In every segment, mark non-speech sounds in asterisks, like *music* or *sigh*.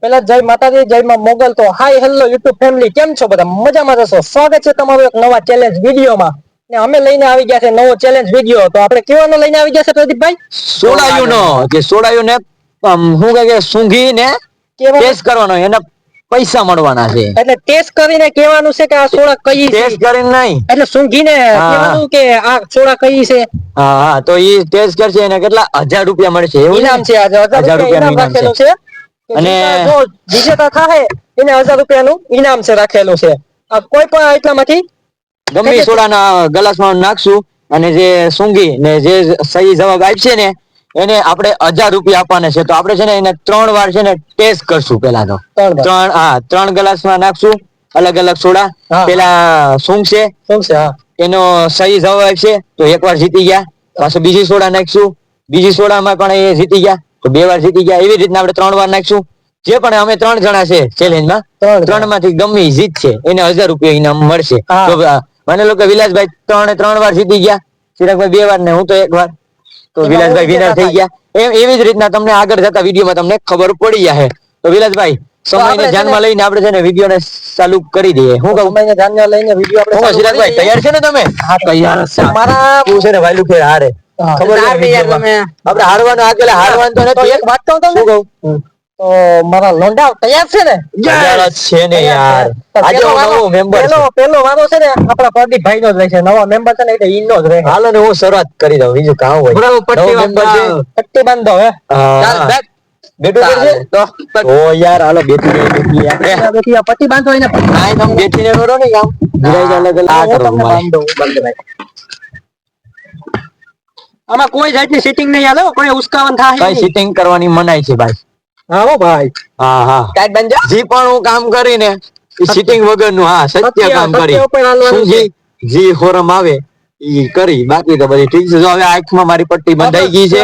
પેલા જય માતાજી જય માં મોગલ. તો હાય હેલો યુટ્યુબ ફેમિલી કેમ છો બધા? મજામાં જશો? સ્વાગત છે તમારું એક નવા ચેલેન્જ વિડીયોમાં. ને અમે લઈને આવી ગયા છે નવો ચેલેન્જ વીડિયો તો આપણે કેવાનો લઈને આવી ગયા છે પ્રદીપભાઈ? સોડાયું નો જે સોડાયું ને આમ કે સૂંઘી ને ટેસ્ટ કરવાનો એને પૈસા મળવાના છે. એટલે ટેસ્ટ કરીને કહેવાનું છે કે આ સોડા કઈ છે? ટેસ્ટ કરીને નહીં. એટલે સૂંઘીને હા. કહેવાનું કે આ સોડા કઈ છે? હા હા તો એ ટેસ્ટ કરશે એને કેટલા? હજાર રૂપિયા મળશે એવું નામ છે આજે હજાર રૂપિયા છે. કે અને- જો વિજેતા થાય એને હજાર રૂપિયાનું ઇનામ છે રાખેલું છે. આ કોઈ પણ એટલામાંથી ગમે સોડાના ગ્લાસમાં નાખશું અને જે સૂંઘી ને જે સહી જવાબ આપશે ને એને આપણે હજાર રૂપિયા આપવાના છે. તો આપણે છે ને એને ત્રણ વાર છે ને ટેસ્ટ કરશું પેલા તો. ત્રણ હા ત્રણ ગ્લાસમાં નાખશું અલગ અલગ સોડા. પેલા સૂંઘશે એનો સહી જવાબ આપશે તો એક વાર જીતી ગયા. પાછો બીજી સોડા નાખશું. બીજી સોડામાં પણ એ જીતી ગયા. તો બે વાર જીતી ગયા એવી રીતના આપણે ત્રણ વાર નાખશું. જે પણ અમે ત્રણ જણા છે ચેલેન્જમાં ત્રણમાંથી ગમે જીતશે એને હજાર રૂપિયા ઇનામ મળશે. તો મને લોકો વિલાસભાઈ ત્રણે ત્રણ વાર જીતી ગયા ચિરાગભાઈ બે વાર ને હું તો એક વાર. તો વિલાસભાઈ વિનર થઈ ગયા. એમ એવી જ રીતના તમને આગળ જતા વિડીયોમાં તમને ખબર પડી જાય તો વિલાસભાઈ સમયને ધ્યાનમાં લઈને આપણે છે ને વીડિયો ને ચાલુ કરી દઈએ. હું કહું? સમયને ધ્યાનમાં લઈને વીડિયો આપણે હું ચિરાગભાઈ તૈયાર છે ને તમે? હા, તૈયાર. મારા તું છે ને વાયલું ફેર હારે. ને ને યાર હારવાનું આ હારવાનું તો નથી. એક વાત કહું તમને? કહું? તો મારા લોંડા તૈયાર છે ને? છે ને યાર. આજે નવો મેમ્બર પેલો પેલો વારો છે ને આપણા પ્રદીપભાઈ નો જ રહેશે નવા મેમ્બર છે ને એટલે ઈનો જ રહે. હાલો ને હું શરૂઆત કરી દઉં. બીજું કામ હોય. બરાબર, પટ્ટી નવો છે. પટ્ટી બાંધો હે. ચાલ, બેક. બેઠું પડશે તો ઓ યાર હાલો. આપણે આ બેઠી આ પટ્ટી બાંધો એને આ તમે બેઠીને કરો ને કામ ગિરાઈ અલગ આ મારે. બાંધું. બાંધભાઈ. આમાં કોઈ જાતની સીટિંગ નહીં હાલો કોઈ ઉસકાવન થાય કઈ. સીટિંગ કરવાની મનાય છે ભાઈ. હા હો ભાઈ. હા હા. ટાઈટ બાંધજો. જી પણ હું કામ કરીને એ સીટિંગ વગરનું હા સત્ય કામ કરી. જી? જી હોરમ આવે ઈ કરી બાકી તો બધી ઠીક છે. જો હવે આંખમાં મારી પટ્ટી બંધાઈ ગઈ છે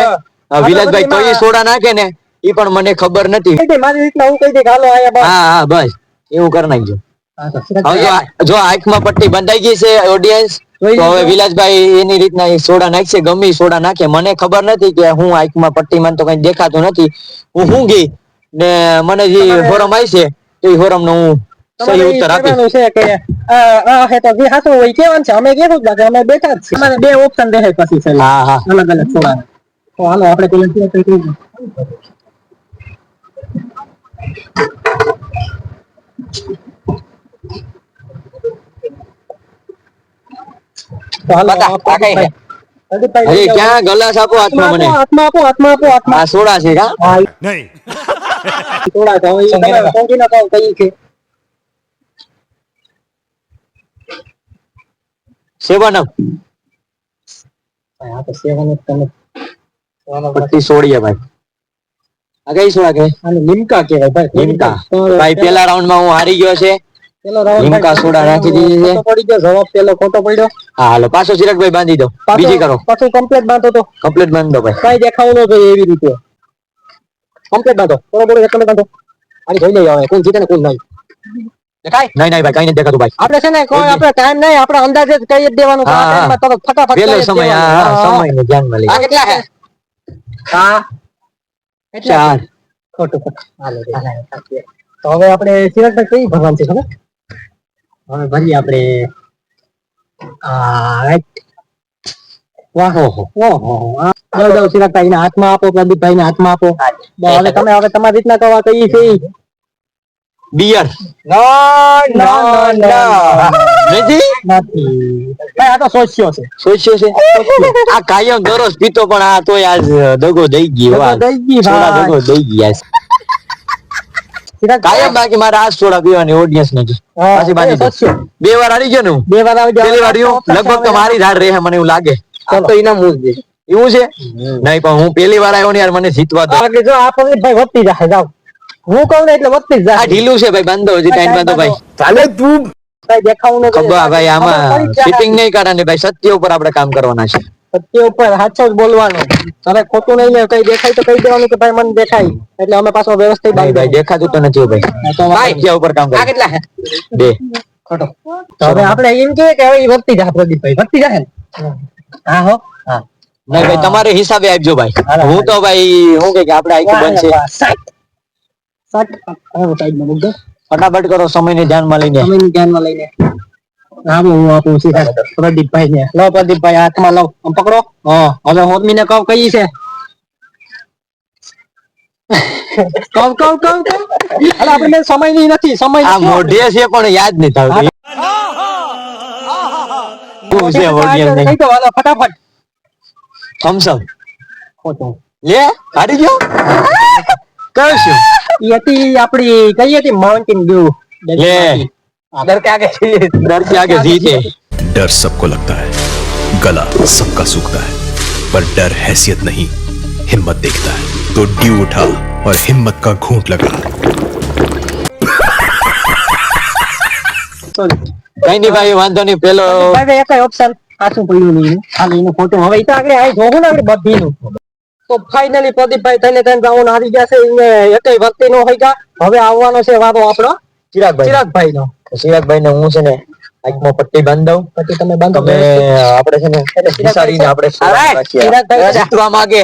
વિલાસભાઈ તો કઈ સોડા નાખે ને ઈ પણ મને ખબર નથી. મારી રીતના હું કહી દે હાલો આયા બસ. હા હા બસ. એવું કરી નાખજો. જો આંખમાં પટ્ટી બંધાઈ ગઈ છે ઓડિયન્સ તો હવે? વિલાસભાઈ એની રીતના એ સોડા નાખશે ગમે સોડા નાખે. મને ખબર નથી કે હું આંખમાં પટ્ટીમાં તો કઈ દેખાતું નથી. હું ઊંઘી ને મને જે હોરમ આવી છે એ હોરમ નો હું સહી ઉત્તર આપીશ. છે કે આ હે તો જે હાચું હોય ઈ છે. અમે કેવું લાગે અમે બેઠા જ છીએ. અમારે બે ઓપ્શન રહે પછી છે. હા હા. અલગ અલગ સોડા. તો હાલો આપણે પેલા Thank કંઈ ક્યાં ગલાસ આપો હાથમાં મને? હાથમાં આપો હાથમાં આપો હાથમાં આ સોડા છે કા? હા, નહીં. *laughs* તો તમે સંગીના કહો કઈ છે? સેવનમ. આ તો સેવન તમે. પટ્ટી સોડીએ ભાઈ. આ કઈ સોડા કે આને લીમકા કહેવાય ભાઈ. લીમકા. ભાઈ પેલા રાઉન્ડમાં હું હારી ગયો છે. લીમકા સોડા નાખી દીધી છે. પડી ગયો જવાબ પેલો ખોટો પડ્યો. હા હાલો પાછો ચિરાગભાઈ બાંધી દો. બીજી કરો. પાછું કમ્પ્લીટ બાંધો તો. કમ્પ્લીટ બાંધી ભાઈ. કઈ દેખાવું ન જોઈએ એવી રીતે. કમ્પ્લીટ બાંધો. બરોબર એકમ બાંધો. આની જોઈ લઈએ હવે કોણ જીતે ને કોણ નહીં. દેખાય? નહીં નહીં ભાઈ કઈ નથી દેખાતું ભાઈ. આપણે છે ને કોઈ આપણે ટાઈમ નહીં આપણે અંદાજે જ કહી જ દેવાનું હા, હા. તરત ફટાફટ પેલો સમય હા દેવાનું. હા હા, સમય ને ધ્યાનમાં લઈ આ કેટલા છે? હા. ચાર. ખોટું તો હવે આપણે સિરાજભાઈ કઈ ભગવાન છે ખબર? હવે ભરીએ આપણે વાહ ઓહો. ઓહો આ જાઓ જાઓ ના હાથમાં આપો પ્રદીપભાઈ ના હાથમાં આપો. હવે તમે હવે તમારી રીતના કવા કઈ છે. બિયર. ના, ના, ના. નથી? નથી. આ તો સોચ્યો છે. સોચ્યો છે? આ કાયમ દરરોજ પીતો પણ આ તોય આજ દગો દઈ ગયો. દઈ ગઈ દગો દઈ ગયા કાયમ બાકી મારે આ સોડા પીવાની ઓડિયન્સ ને હા, પાછી બાંધી બે વાર હારી ગયો ને હું. બે વાર આવી ગયો. પહેલી વાર લગભગ તો મારી ધાર રહે મને એવું લાગે. તો ઇનામ જ દે એવું છે? નહીં પણ હું પેલી વાર આવ્યો ને યાર મને જીતવા દો. બાકી જો આ ભાઈ વધતી જાય જાવ હું કહું ને એટલે વધતી જાય આ ઢીલું છે ભાઈ બાંધો હજી ટાઈમ બાંધો ભાઈ. ચાલે તું. ભાઈ દેખાવું ન ખબર ભાઈ આમાં જ ફિટિંગ નહીં કાઢવાની ભાઈ સત્ય ઉપર આપણે કામ કરવાના છે. સત્ય ઉપર સાચો જ બોલવાનો. તારે ખોટું નહીં ને કઈ દેખાય તો કહી દેવાનું કે ભાઈ મને દેખાય. એટલે અમે પાછો વ્યવસ્થિત ભાઈ ભાઈ દેખાતું તો નથી ભાઈ. તો ભાઈ સત્ય ઉપર કામ કરે. કેટલા બે. ખોટો. તો હવે આપણે એમ કે કે હવે ઈ વધતી જાય પ્રદીપભાઈ વર્તી જા હા હો. હા. નહીં ભાઈ તમારે હિસાબે આપજો ભાઈ. હું તો ભાઈ હું કે આપણે આખું બનશે. ફટાફટ કરો સમયને ધ્યાનમાં લઈને. સમયને ધ્યાનમાં લઈને. આવો હું આપું સીધા પ્રદીપભાઈ ને લો પ્રદીપભાઈ હાથમાં લો. આમ પકડો. હા હવે હોદમીને કહો કઈ છે? કહો કહો કહો કહો. અરે આપણે સમયની નથી સમય આ મોઢે છે પણ યાદ નહીં થતું શું છે નહીં કહી દો હાલો ફટાફટ. થમ્સ અપ ખોટું. લે હારી ગયો? કયું શું ઈ હતી આપડી કઈ હતી? માઉન્ટેન વ્યૂ લે. દર કે આગે ડર के आगे जीत है डर सबको लगता है गला सबका सूखता है पर डर हैसियत नहीं हिम्मत देखता है तो ड्यू उठा और हिम्मत का घूंट लगा કઈ નહીં ભાઈ વાંધો નહીં પેલો ભાઈ ભાઈ એકય ઓપ્શન પાછું પડ્યું નહીં ખાલી એનો ફોટો હવે ઈ તો આગળ આઈ જોવું ને આગળ બધીનું તો ફાઇનલી પ્રદીપભાઈ થઈને ત્રણ રાઉન્ડ હારી ગયા છે એને એકય વ્યક્તિ નો હોય ગયા હવે આવવાનો છે વારો આપણો ચિરાગભાઈ ચિરાગભાઈ નો ચિરાગભાઈ ને હું છે ને આંખમાં પટ્ટી બાંધ. દઉં પછી તમે બાંધો. તમે આપણે છે ને વિચારીને આપણે જીતવા માંગે.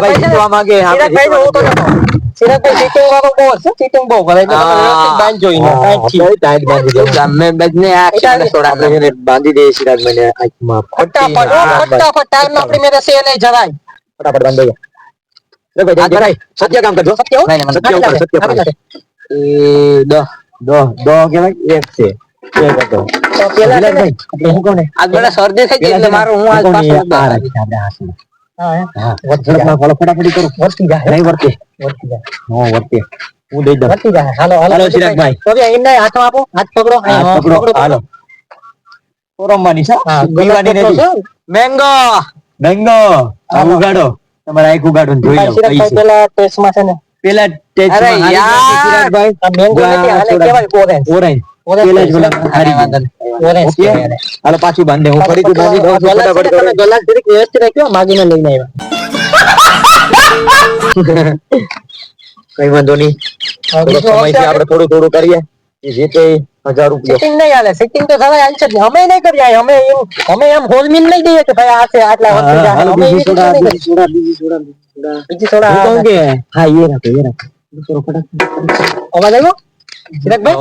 ભાઈ જીતવા માંગે. આપણે નતો. ચીટિંગ વાળો બહુ છે ચીટિંગ કરે એટલે બાંધી દઉં. આપણે છે. ને બાંધી દઈએ ચિરાગભાઈને આંખમાં ફટાફટ ફટાફટ ટાઈમ આપણી મેરે સે નહીં જવાય. ફટાફટ બાંધી દઈએ. લે ભાઈ, જલ્દી સત્ય કામ કરજો. સત્ય સત્ય સત્ય એ દહ દહ દો કેવાય એક છે. એક હતો તો પેલા છે ને- વિલાસભાઈ, આપણે શું કહું આજ મને શરદી થઈ ગઈ એટલે મારું હું આજ શું કહું ને, પાછું આ રાખીએ આપણે હાથમાં. હા, હા, ઝડપમાં ફોલો ફટાફટી કરો. વર્તી જાય. નહીં વર્તે. વર્તી જાય. હા, વર્તે. હું દઈ દઉં. વર્તી જાય. હાલો હાલો. હાલો, ચિરાગભાઈ. તો બી એમને હાથમાં આપો. હાથ પકડો. હા, હા, પકડો, હાલો. છે, પીવાની નથી. મેંગો! મેંગો. આ ઉગાડો. તમારા એક ઉગાડો જોઈ લો. છે. પેલા ટેસ્ટમાં છે ને. પેલા ટેસ્ટમાં અરે હારી ગયા યાર. છે ચિરાગભાઈ. આ મેંગો નથી આને થોડા- કહેવાય ઓરેન્જ ઓરેન્જ ઓરેન્જ પેલા જ છે. ગુલાબ હારી ગયા. Orange okay? કહેવાય એને. હાલો પાછું બાંધે હું ફરીથી બાંધી દઉં છું ગલાસ છે ફટાફટ ને, તમે કરો. ગલાસ જરીક વ્યવસ્થિત રાખ્યો માગીને લઈને આવ્યા કઈ વાંધો નહીં હવે થોડો બીજો સમયથી option આપણે થોડું થોડું કરીએ એ જે તે હજાર રૂપિયા સિટિંગ નહીં હાલે સિટિંગ તો સવાય હાલશે જ નહીં. અમે નહીં કરીએ અમે એમ અમે એમ હોલમીન લઈ દઈએ કે ભાઈ આ છે આટલા હા, વસ્તુ હાલો, અમે બીજી એવી રીતે સોડા, નહીં બીજી સોડા, બીજી સોડા, બીજી સોડા. કરીએ. બીજી સોડા હું આ કહું કે હા એ રાખો એ રાખો થોડો ફટાફટ અવાજ આવ્યો ચિરાગભાઈ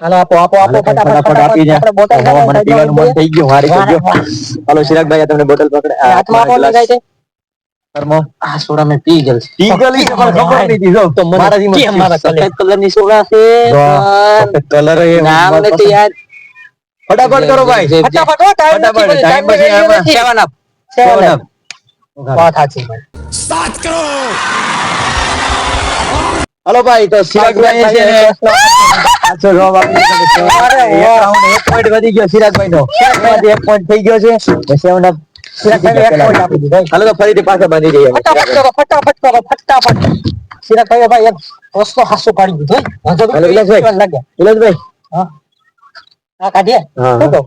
હાલો આપો આપો આપો હાલો, ફટાફટ ફટાફટ આપી દે. આપણે બોટલ ઓહો, મને પીવાનું મન થઈ ગયું મારી વાહ, ગયો વાહ. હાલો ચિરાગભાઈ આ તમને બોટલ પકડે આ હાથમાં આપો ગ્લાસ. ને જાય છે થર્મો. આ સોડા મેં પી ગયેલ છે. પી ગયેલી છે પણ ખબર નહીં હતી, જો. તો મને મારાથી કેમ મસ્તી. મારા કલે? સફેદ કલરની સોડા છે વાહ, પણ કલર એ નામ મારા નથી પસંદ. યાદ ફટાફટ કરો ભાઈ જે- જે- ફટાફટ હો, time નથી ફટાફટ, ભાઈ, time time ની પછી value આમાં નથી. Seven up. Seven Seven up. up. વાત સાચી ભાઈ. હાલો ભાઈ તો ચિરાગભાઈ છે. ને પાછો આપી. અરે વધી ગયો ચિરાગભાઈ નો એમાંથી એક point થઈ ગયો છે. તો. હાલો ફરીથી પાછા બાંધી દઈએ. ફટાફટ કરો ફટાફટ કરો ફટાફટ. ચિરાગભાઈએ ભાઈ એક હાસુ કાઢી દીધો હાલો, વિલાસભાઈ. વિલાસભાઈ. હા. આ કાઢીએ? હા કાઢો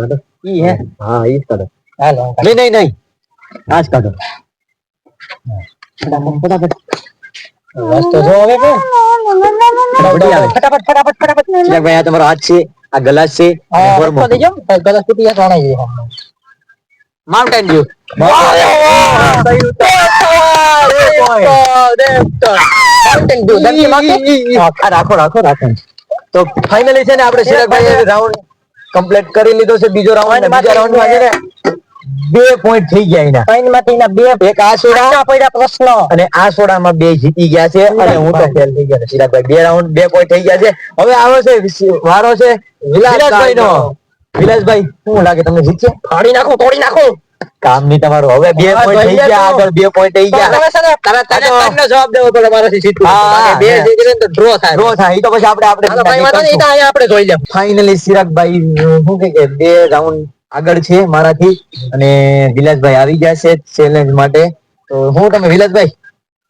કાઢો. ઈ હે? હા ઈ જ કાઢો. હાલો. નહીં નહીં નહીં. આ જ કાઢો. ફટાફટ વસ્તુ જો હવે કે? ફટાફટ ફટાફટ ફટાફટ ચિરાગ ભાઈ આ તમારો હાથ છે આ ગ્લાસ છે ફોર્મો. દેજો. ગલાસ તૂટી જઈએ. Mountain Dew, ધરતી માંથી? રાખો રાખો રાખો. તો ફાઇનલી છે ને આપણે ચિરાગભાઈ રાઉન્ડ કમ્પ્લીટ કરી લીધો છે બીજો રાઉન્ડ બીજા રાઉન્ડમાં છે. ને બે પોઈન્ટ થઈ ગયા એના. ત્રણમાંથી એના બે એક આ સોડા પડ્યા પ્રશ્ન. અને આ સોડામાં બે જીતી ગયા છે અને હું તો ફેલ થઈ ગયા. ચિરાગભાઈ બે રાઉન્ડ બે પોઈન્ટ થઈ ગયા છે. હવે આવે છે વારો છે. વિલાસભાઈ નો વિલાસભાઈ શું લાગે તમને જીતશે ફાડી નાખો તોડી નાખો. કામ નહીં તમારું હવે બે પોઈન્ટ થઈ ગયા આગળ બે પોઈન્ટ થઈ ગયા. ને તને જવાબ દેવો પડે મારાથી જીતવું હા, બે જીતીને તો ડ્રો થાય. ડ્રો થાય. એ તો પછી આપણે આપણે આપણે જોઈ લે ફાઇનલી ચિરાગભાઈ શું કે બે રાઉન્ડ આગળ છે મારાથી. અને વિલાસભાઈ આવી ગયા છે ચેલેન્જ માટે. તો હું તમે વિલાસભાઈ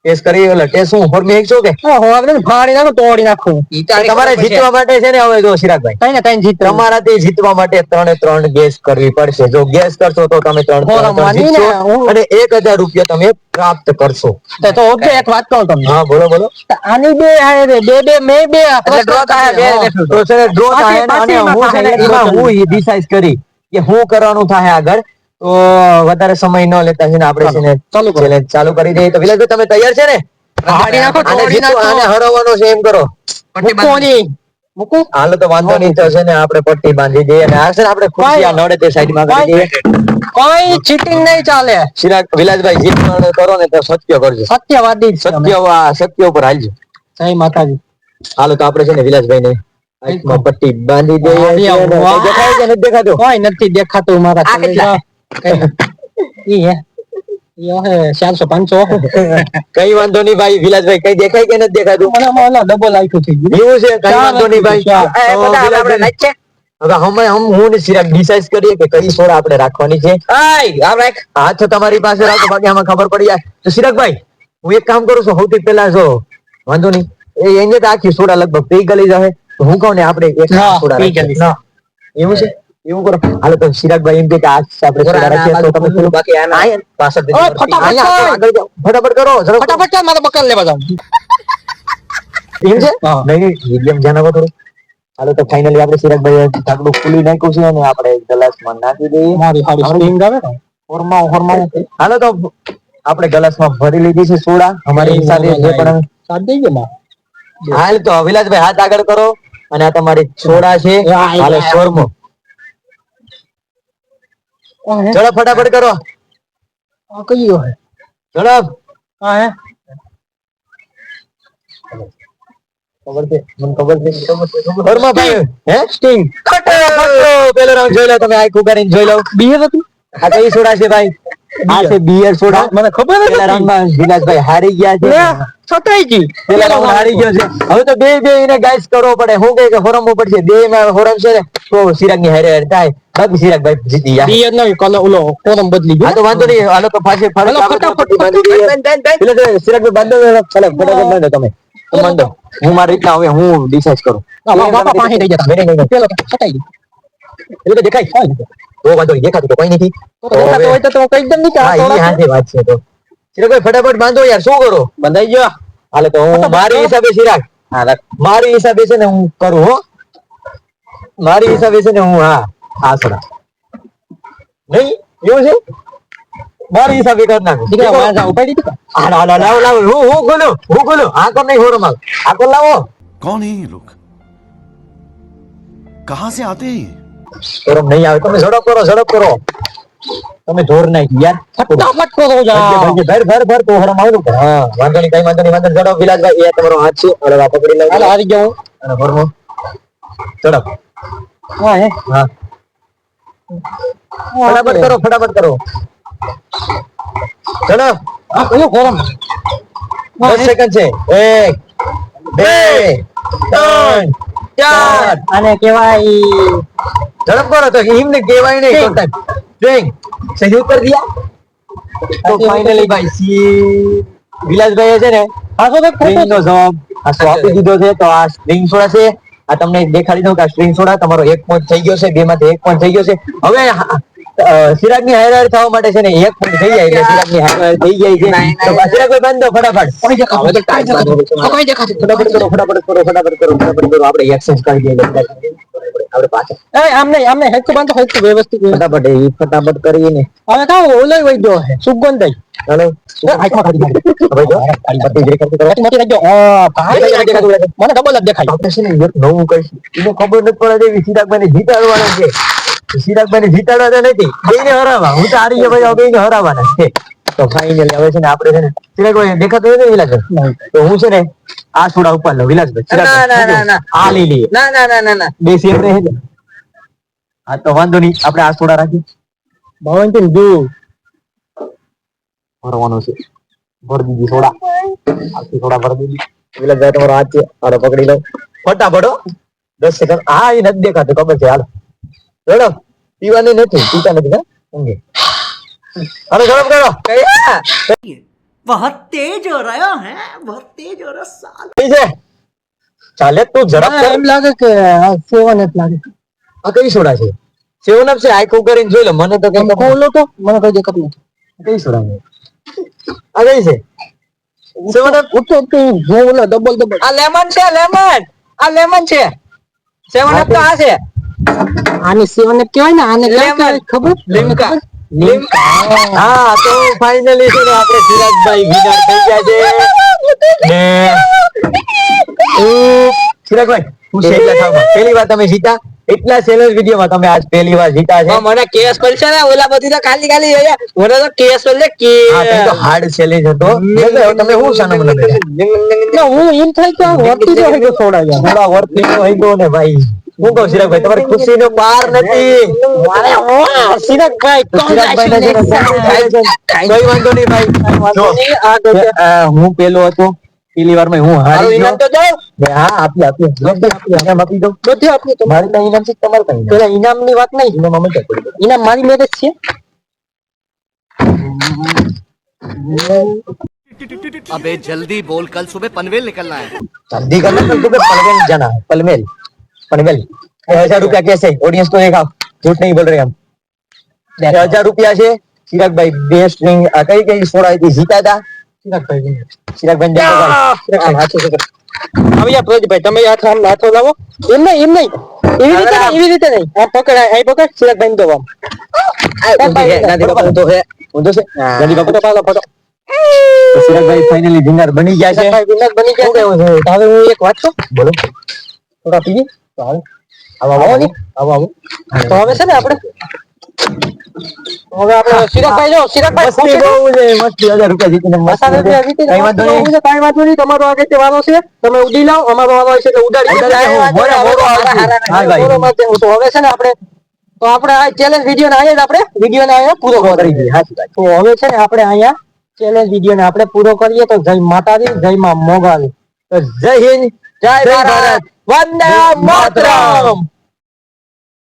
ટેસ્ટ કરી એટલે ટેસ્ટ હું ફોર મેક છો કે? હા, હું આપણે ફાડી નાખું તોડી નાખું. તમારે જીતવા માટે છે ને હવે જો ચિરાગભાઈ કઈ ને કઈ જીત તમારાથી જીતવા માટે ત્રણે ત્રણ ગેસ કરવી પડશે. જો ગેસ કરશો તો તમે ત્રણ જીતશો અને એક હજાર રૂપિયા તમે પ્રાપ્ત કરશો. તો ઓકે એક વાત કહું તમને. હા બોલો બોલો. આની બે બે બે મે બે ડ્રો થાય, બે પાછી- થાય અને હું હું ડિસાઈડ કરી. કે હું કરવાનું થાય આગળ તો વધારે સમય ન લેતા છે ને આપણે છે ને ચેલેન્જ ચાલુ કરી દઈએ. તો વિલાસભાઈ તમે તૈયાર છે ને? આને હરાવવાનો છે એમ કરો. હાલો તો વાંધો નહીં થશે ને આપણે પટ્ટી બાંધી દઈએ. અને આ છે આપણે ખુશી આ નડે તે સાઈડમાં કરી દઈએ. કોઈ ચીટિંગ નહીં ચાલે. ચિરાગ વિલાસભાઈ જીત કરો ને તો સત્ય કરજો. સત્યવાદી. સત્ય સત્ય ઉપર હાલજો. જય માતાજી. હાલો તો આપણે છે ને વિલાસભાઈ ને બાંધી દેખાય કે નથી દેખાતું? કોઈ નથી દેખાતું મારા આ કેટલા? ઈ હે. ચારસો પાંચસો. કઈ વાંધો નહીં ભાઈ વિલાસભાઈ કઈ દેખાય કે નથી દેખાતું? મને ઓલા ડબલ આખ્યું થઈ ગયું. એવું છે? કઈ વાંધો નહીં ભાઈ. હવે અમે હમ હું ને ડિસાઈડ કરીએ કે કઈ સોડા આપણે રાખવાની છે. હાથ તમારી પાસે રાખો બાકી આમાં ખબર પડી જાય. તો ચિરાગભાઈ હું એક કામ કરું છું સૌથી પહેલા જો વાંધો નહીં. એ એને તો આખી સોડા લગભગ પી ગલી જશે હું કહું ને આપણે એક. ના, એવું છે? એવું કરો. હાલો તો ચિરાગભાઈ એમ કે આ આપણે થોડા રાખીએ તો તમે થોડું બાકી આના આયા. પાછળથી ફટાફટ આગળ જાઓ. ફટાફટ કરો જરા ફટાફટ મારે બકર લેવા જાઉં એમ છે? નહીં હિલિયમ ધ્યાન આપો થોડું. હાલો તો ફાઇનલી આપણે ચિરાગભાઈ ઢાંકણું ખુલી નાખ્યું છે અને આપણે ગ્લાસમાં નાખી દઈએ. મારી હારી સ્ટિંગ આવે ને? ફોરમાવ ફોરમાવ હાલો તો આપણે ગ્લાસમાં ભરી લીધી છે સોડા. અમારી સાથે જે પણ સાથ દઈ ગયો માં. હાલ તો વિલાસભાઈ હાથ આગળ કરો. અને આ તમારી સોડા છે. હાલો શોરમો. ચલો ફટાફટ કરો. કયો હે? ઝડપ આ હે? ખબર છે? મને ખબર છે શોરમો ભાઈ હે? સ્ટિંગ. પેલો રાઉન્ડ જોઈ લો તમે આખું કરીને જોઈ લો. બી હતી આ કઈ સોડા છે ભાઈ? આ છે બિયર સોડા મને ખબર નથી રાઉન્ડમાં વિલાસભાઈ હારી ગયા છે લે, પેલા હારી ગયો છે હવે તો બે બે એને ગાઈસ કરવો પડે હું કે ફોરમ ઉપર બે માં ફોરમ છે ને તો સિરાગની હારે હારે થાય બાકી સિરાગભાઈ જીતી ગયા બિયર નહીં કલર ઓલો કોલમ બદલી ગયો તો વાંધો નહીં હાલો તો ફટાફટ, બાંધો ચાલો ફટાફટ બાંધો તમે હું મારી રીતના હવે હું ડિસાઈડ કરું બાપા પાસે જતા. પેલો તો દેખાય તો વાંધો નહીં દેખાતું તો નથી. દેખાતો હોય તો હું કઈ દમ નહીં હા એ હાથે વાત છે તો. ચિરાગભાઈ ફટાફટ બાંધો યાર શું કરો? બંધાઈ ગયો. હાલે તો હું મારી હિસાબે ચિરાગ હા મારી હિસાબે છે ને હું કરું હો. મારી હિસાબે છે ને હું હા હા સર. નહીં એવું છે? મારી હિસાબે કર નાખો. હા લાવો લાવો. હું હું ખોલો? હું ખોલો? આ કર નહીં હોરો માલ. આ કર લાવો. કોણ હે લોક કહાં સે આતે હે શરમ નહીં આવે. તમે ઝડપ કરો ઝડપ કરો. તમે જોર નાખી યાર. ફટાફટ કરો જા ભર ભર ભર ભર તો હરમ આવું હા વાંધો નહીં કઈ વાંધો નહીં વાંધો નહીં. ઝડપ વિલાસભાઈ એ તમારો હાથ છે. અરે આ પકડી હાલો લઉં હારી ગયો અને ભરમો ઝડપ. હા હે. હા. ફટાફટ કરો ફટાફટ કરો. ચલો. આ કયો ફોરમ દસ સેકન્ડ છે. એક બે ત્રણ. ચાર આને કહેવાય ઝડપ કરો તો એમને કહેવાય નહીં. તો સ્ટ્રિંગ સહી. ઉત્તર દિયા તો ફાઇનલી ભાઈ સી વિલાસભાઈ છે ને આ તો ખોટું નો જવાબ આ સો આપી દીધો છે તો આ સ્ટ્રિંગ સોડા છે. આ તમને દેખાડી દઉં કે આ સ્ટ્રિંગ સોડા તમારો એક પોઈન્ટ થઈ ગયો છે બે માંથી એક પોઈન્ટ થઈ ગયો છે. હવે સિરાગની હાયર થવા માટે છે ને એક પોઈન્ટ થઈ જાય સિરાજની હાયર થઈ જાય છે. તો સિરાગભાઈ બાંધ દો ફટાફટ. કોઈ દેખાવ તો ટાઈમ કોઈ દેખાતું ફટાફટ કરો ફટાફટ કરો ફટાફટ કરો ફટાફટ કરો. આપણે એક્સચેન્જ કરી દઈએ આપણે પાછા. એ બાંધો વ્યવસ્થિત ફટાફટ એ ફટાફટ કરીને હવે કાં ઓલો વઈ ગયો ભાઈ મને ડબલ જ દેખાય. ખબર નથી પડે છે. સિરાગભાઈને જીતાડવા તો નથી. બેને હરાવવા. હું તો હારી ગયા ભાઈ બેને હરાવવાના છે. તો ફાઇનલી હવે છે ને આપણે છે ને ચિરાગભાઈ દેખાતો નથી વિલાસભાઈ? તો હું છે ને આ સોડા ઉપર લઉં વિલાસભાઈ. ના, ના, ના, ના. આ લઈ લઈએ. ના ના ના ના ના. બે સેમ રહે છે. હા તો વાંધો નહીં. આપણે આ સોડા રાખી ને દુ ભરવાનો છે. ભર દીધી સોડા આખી થોડા ભર દીધી. વિલાસભાઈ તમારો હાથ છે. હાલો પકડી લો. ફટાફટ. દસ સેકન્ડ હા એ નથી દેખાતું. ખબર છે. હાલો. ઝડપ પીવાની નથી પીતા નથી હા ઊંઘે હાલો ઝડપ કરો કયા बहुत तेज हो रहा है बहुत तेज हो रहा साल કઈ છે ચાલે તું ઝડપ કર એમ લાગે કે આ સેવન જ લાગે આ કઈ સોડા છે સેવન અપ છે આખું કરીને જોઈ લો મને તો કઈ આમ ખોલો તો મને કઈ દેખાતું નથી કઈ સોડા છે આ કઈ છે સેવન અપ ઉઠો ઉઠો જો ઓલો ડબલ ડબલ આ લેમન છે લેમન આ લેમન છે સેવન અપ તો આ છે આને સેવન કહેવાય ને આને ક્યાં કહેવાય ખબર? લીમકા. હા તો ફાઇનલી છે આપણે સિરાજભાઈ વિનર થઈ ગયા છે. ને સિરાજભાઈ હું છે થાવ પહેલી વાર તમે જીતા. એટલા ચેલેન્જ વિડીયોમાં તમે આજ પહેલી વાર જીતા છે. મને કેસ પડશે ને ઓલા બધી તો ખાલી ખાલી. મને તો કેસ પડશે હા તો હાર્ડ ચેલેન્જ હતો. તમે શું સાનો મને હું એમ થાય કે વર્તી જો હોય તો થોડા. થોડા વર્તી નો હોય ગયો ને ભાઈ. હું કહું ચિરાગભાઈ તમારી ખુશી નો પાર નથી મારે વાહ, સિરાગભાઈ, તો ચિરાગભાઈ ને છે ને congratulations. કઈ વાંધો નહીં ભાઈ જો, આ ગયો છે. અ, હું પેલો હતો પેલી વારમાં હું મારું હારી ઇનામ ગયો તો દો ને હા આપી આપી આપી આપી ઇનામ આપી દઉં બધું આપ્યું તો. મારે કઈ ઇનામ છે કે તમારે કઈ ઇનામ પેલા ઇનામની વાત નહીં ઇનામ અમે ક્યાં પડી? ઇનામ મારી મેરેજ છે अबे जल्दी बोल कल सुबह पनवेल निकलना है जल्दी करना कल सुबह पनवेल जाना है पनवेल पनवेल छह हजार रुपया कैसे ऑडियंस को देखा झूठ नहीं बोल रहे हम छह हजार रुपया છે ચિરાગભાઈ બે સ્ટ્રિંગ આ કઈ કઈ સોડા હતી જીતા હતા ચિરાગભાઈ ચિરાગભાઈ ને દેખો ભાઈ. સિરાગભાઈ, હાથો પકડ. હવે યાર પ્રજભાઈ તમે હાથ આમ હાથો લાવો એમ નહીં એમ નહીં એવી રીતે નહીં, એવી રીતે નહીં આ પકડ આ પકડ સિરાગભાઈ ને દો આમ ઊંધી છે, ગાંધી બાપા ઊંધો છે ઊંધો છે ગાંધી બાપા ફોટો પાડો ફોટો તો ચિરાગભાઈ ફાઇનલી વિનર બની ગયા છે સિરાગભાઈ વિનર બની ગયા છે. શું કહેવું છે? હવે હું એક વાત કહું બોલો થોડા પીએ તો આવો આવો આવો આવો. આવો આવો. તો હવે છે ને આપણે હવે આપણે સિરાગભાઈ જો સિરાગભાઈ મસ્તી બહુ છે મસ્તી. હજાર રૂપિયા જીતીને મસ્તી મસાલા રૂપિયા જીતીને કઈ વાંધો નહીં. મસ્તી વાંધો નહીં તમારો આગળ તે વારો છે તમે ઉડી લાવો અમારો વારો ઉડાડી મોરે. મોરો હા, ભાઈ. માં જવું. તો હવે છે ને આપણે તો આપણે આ ચેલેન્જ વીડિયો ને જ આપણે વીડિયો ને અહીંયા પૂરો કરી દઈએ. તો હવે છે ને આપણે અહીંયા ચેલેન્જ વીડિયો ને આપણે પૂરો કરીએ. તો જય માતાજી જય માં મોગાલી. તો જય હિન્દ જય ભારત. Vandemotram!